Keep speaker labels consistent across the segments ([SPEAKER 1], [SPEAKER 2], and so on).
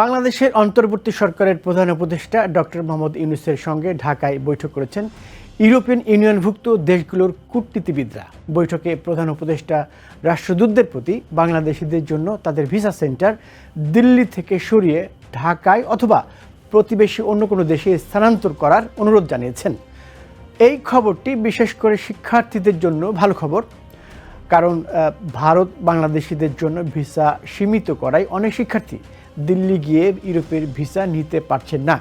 [SPEAKER 1] বাংলাদেশের অন্তর্বর্তী সরকারের প্রধান উপদেষ্টা ডক্টর মোহাম্মদ ইউনুসের সঙ্গে ঢাকায় বৈঠক করেছেন ইউরোপিয়ান ইউনিয়নভুক্ত দেশগুলোর কূটনীতিবিদরা। বৈঠকে প্রধান উপদেষ্টা রাষ্ট্রদূতদের প্রতি বাংলাদেশিদের জন্য তাদের ভিসা সেন্টার দিল্লি থেকে সরিয়ে ঢাকায় অথবা প্রতিবেশী অন্য কোনো দেশে স্থানান্তর করার অনুরোধ জানিয়েছেন। এই খবরটি বিশেষ করে শিক্ষার্থীদের জন্য ভালো খবর, কারণ ভারত বাংলাদেশিদের জন্য ভিসা সীমিত করায় অনেক শিক্ষার্থী দিল্লি গিয়ে ইউরোপের ভিসা নিতে পারছেন না।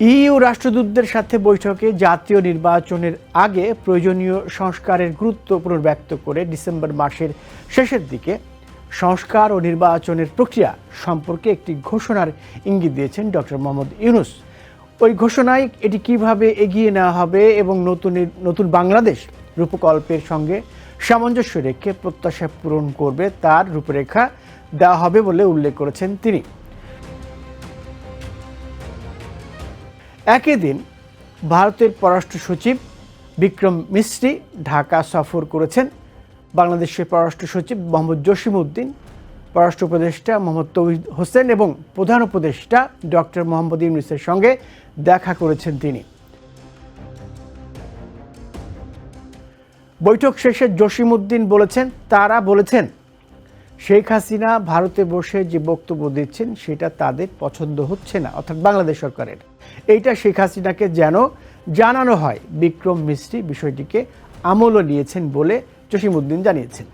[SPEAKER 1] ইইউ রাষ্ট্রদূতদের সাথে বৈঠকে জাতীয় নির্বাচনের আগে প্রয়োজনীয় সংস্কারের গুরুত্ব পুনর্ব্যক্ত করে ডিসেম্বর মাসের শেষের দিকে সংস্কার ও নির্বাচনের প্রক্রিয়া সম্পর্কে একটি ঘোষণার ইঙ্গিত দিয়েছেন ডক্টর মোহাম্মদ ইউনুস। ওই ঘোষণায় এটি কীভাবে এগিয়ে নেওয়া হবে এবং নতুন নতুন বাংলাদেশ রূপকল্পের সঙ্গে সামঞ্জস্য রেখে প্রত্যাশা পূরণ করবে তার রূপরেখা দেওয়া হবে বলে উল্লেখ করেছেন তিনি। একই দিন ভারতের পররাষ্ট্র সচিব বিক্রম মিস্ত্রি ঢাকা সফর করেছেন। বাংলাদেশের পররাষ্ট্র সচিব মোহাম্মদ জসিম উদ্দিন, পররাষ্ট্র উপদেষ্টা মোহাম্মদ তৌহিদ হোসেন এবং প্রধান উপদেষ্টা ডক্টর মোহাম্মদ ইউনুসের সঙ্গে দেখা করেছেন তিনি। বৈঠক শেষে জসিম উদ্দিন বলেছেন, তারা বলেছেন, শেখ হাসিনা ভারতে বসে যে বক্তব্য দিচ্ছেন, সেটা তাদের পছন্দ হচ্ছে না, অর্থাৎ বাংলাদেশ সরকারের। এইটা শেখ হাসিনাকে যেন জানানো হয়। বিক্রম মিস্ত্রি বিষয়টিকে আমলও নিয়েছেন বলে জসিমউদ্দিন জানিয়েছেন।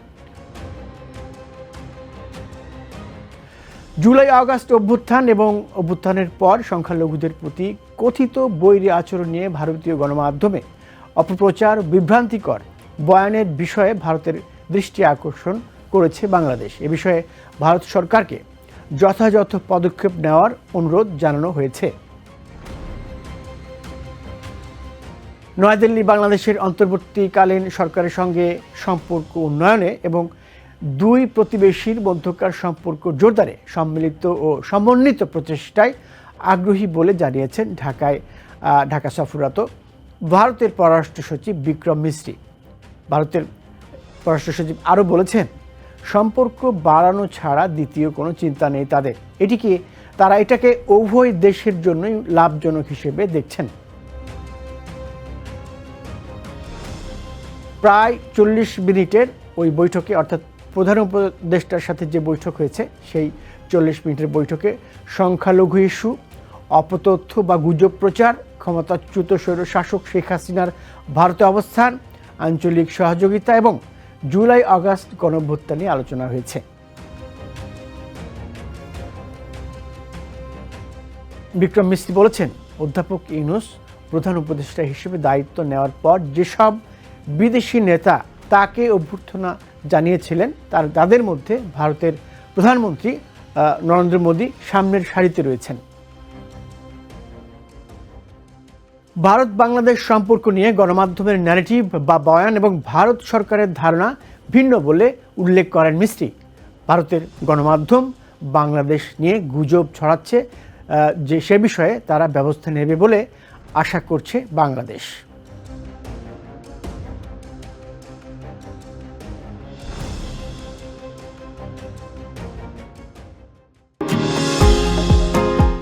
[SPEAKER 1] জুলাই আগস্ট অভ্যুত্থান এবং অভ্যুত্থানের পর সংখ্যালঘুদের প্রতি কথিত বৈরী আচরণ নিয়ে ভারতীয় গণমাধ্যমে অপপ্রচার বিভ্রান্তিকর। বয়ানের বিষয়ে ভারতের দৃষ্টি আকর্ষণ করেছে বাংলাদেশ। এ বিষয়ে ভারত সরকারকে যথাযথ পদক্ষেপ নেওয়ার অনুরোধ জানানো হয়েছে। নয়াদিল্লি বাংলাদেশের অন্তর্বর্তীকালীন সরকারের সঙ্গে সম্পর্ক উন্নয়নে এবং দুই প্রতিবেশীর মধ্যকার সম্পর্ক জোরদারে সম্মিলিত ও সমন্বিত প্রচেষ্টায় আগ্রহী বলে জানিয়েছেন ঢাকায় ঢাকা সফররত ভারতের পররাষ্ট্র সচিব বিক্রম মিস্ত্রি। ভারতের পররাষ্ট্র সচিব আরও বলেছেন, সম্পর্ক বাড়ানো ছাড়া দ্বিতীয় কোনো চিন্তা নেই তাদের। এটিকে তারা এটাকে উভয় দেশের জন্যই লাভজনক হিসেবে দেখছেন? প্রায় চল্লিশ মিনিটের ওই বৈঠকে, অর্থাৎ প্রধান উপদেষ্টার সাথে যে বৈঠক হয়েছে, সেই চল্লিশ মিনিটের বৈঠকে সংখ্যালঘু ইস্যু, অপতথ্য বা গুজব প্রচার, ক্ষমতাচ্যুত স্বৈর শাসক শেখ হাসিনার ভারতে অবস্থান আঞ্চলিক সহযোগিতা এবং জুলাই আগস্ট গণভ্যুত্থান নিয়ে আলোচনা হয়েছে। বিক্রম মিস্ত্রি বলেছেন, অধ্যাপক ইউনুস প্রধান উপদেষ্টা হিসেবে দায়িত্ব নেওয়ার পর যেসব বিদেশি নেতা তাকে অভ্যর্থনা জানিয়েছিলেন, তার, তাদের মধ্যে ভারতের প্রধানমন্ত্রী নরেন্দ্র মোদী সামনের সারিতে রয়েছেন। ভারত বাংলাদেশ সম্পর্ক নিয়ে গণমাধ্যমের ন্যারেটিভ বা বয়ান এবং ভারত সরকারের ধারণা ভিন্ন বলে উল্লেখ করেন মিস্ত্রি। ভারতের গণমাধ্যম বাংলাদেশ নিয়ে গুজব ছড়াচ্ছে যে সে বিষয়ে তারা ব্যবস্থা নেবে বলে আশা করছে বাংলাদেশ।